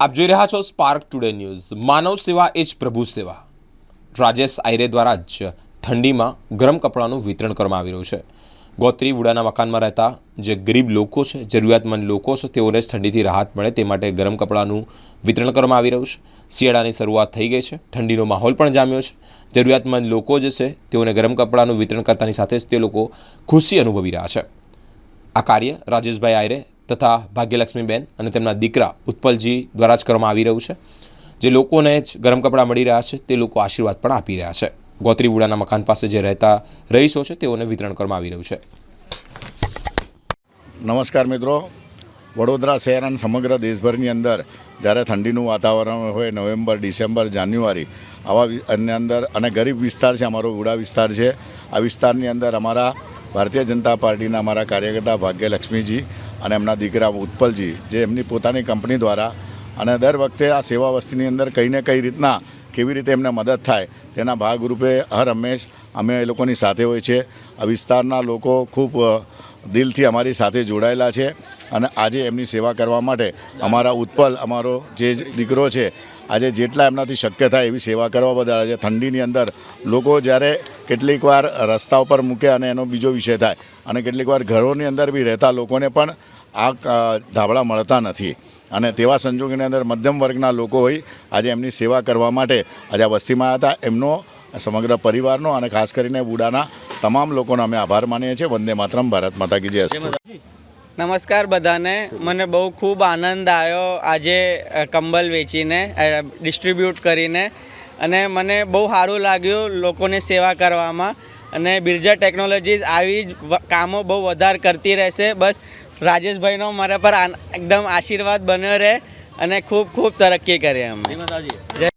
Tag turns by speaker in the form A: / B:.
A: આપ જોઈ રહ્યા છો સ્પાર્ક ટુડે ન્યૂઝ માનવ સેવા એ જ પ્રભુ સેવા. રાજેશ આયરે દ્વારા જ ઠંડીમાં ગરમ કપડાનું વિતરણ કરવામાં આવી રહ્યું છે. ગોત્રી વુડાના મકાનમાં રહેતા જે ગરીબ લોકો છે, જરૂરિયાતમંદ લોકો છે, તેઓને જ ઠંડીથી રાહત મળે તે માટે ગરમ કપડાનું વિતરણ કરવામાં આવી રહ્યું છે. શિયાળાની શરૂઆત થઈ ગઈ છે. ઠંડીનો માહોલ પણ જામ્યો છે. જરૂરિયાતમંદ લોકો જે છે, તેઓને ગરમ કપડાનું વિતરણ કરતાની સાથે જ તે લોકો ખુશી અનુભવી રહ્યા છે. આ કાર્ય રાજેશભાઈ આયરે તથા ભાગ્યલક્ષ્મીબેન અને તેમના દીકરા ઉત્પલજી દ્વારા જ કરવામાં આવી રહ્યું છે. જે લોકોને જ ગરમ કપડાં મળી રહ્યા છે, તે લોકો આશીર્વાદ પણ આપી રહ્યા છે. ગોત્રીવુડાના મકાન પાસે જે રહેતા રહીશો છે, તેઓને વિતરણ કરવામાં આવી રહ્યું છે.
B: નમસ્કાર મિત્રો. વડોદરા શહેર અને સમગ્ર દેશભરની અંદર જ્યારે ઠંડીનું વાતાવરણ હોય, નવેમ્બર, ડિસેમ્બર, જાન્યુઆરી, આવા વિ- અંદર અને ગરીબ વિસ્તાર છે, અમારો ઉડા વિસ્તાર છે, આ વિસ્તારની અંદર અમારા ભારતીય જનતા પાર્ટીના અમારા કાર્યકર્તા ભાગ્યલક્ષ્મીજી અને એમના દીકરા ઉત્પલજી, જે એમની પોતાની કંપની દ્વારા અને દર વખતે આ સેવા વસ્તીની અંદર કંઈ ને કઈ રીતના કેવી રીતે એમને મદદ થાય તેના ભાગરૂપે હર હંમેશ અમે એ લોકોની સાથે હોય છે. આ વિસ્તારના લોકો ખૂબ દિલથી અમારી સાથે જોડાયેલા છે અને આજે એમની સેવા કરવા માટે અમારા ઉત્પલ, અમારો જે દીકરો છે, આજે જેટલા એમનાથી શક્ય થાય એવી સેવા કરવા બદલ આજે ઠંડીની અંદર લોકો જ્યારે કેટલીક વાર રસ્તા ઉપર મૂકે અને એનો બીજો વિષય થાય અને કેટલીક વાર ઘરોની અંદર બી રહેતા લોકોને પણ આ ધાબળા મળતા નથી. અને તેવા સંજોગોની અંદર મધ્યમ વર્ગના લોકો હોય, આજે એમની સેવા કરવા માટે આજે આ વસ્તીમાં હતા. એમનો સમગ્ર પરિવારનો અને ખાસ કરીને બુડાના તમામ લોકોનો અમે આભાર માનીએ છીએ. વંદે માતરમ ભારત માતા કી જય
C: નમસ્કાર બધાને. મને બહુ ખૂબ આનંદ આવ્યો આજે કંબલ વેચીને ડિસ્ટ્રીબ્યુટ કરીને. અને મને બહુ સારું લાગ્યું લોકોની સેવા કરવામાં. અને બિરજા ટેકનોલોજીસ આવી જ કામો બહુ વધારે કરતી રહેશે. બસ રાજેશભાઈનો મારા પર આન- એકદમ આશીર્વાદ બન્યો રહે. અને ખૂબ ખૂબ તરક્કી કરે અમે જય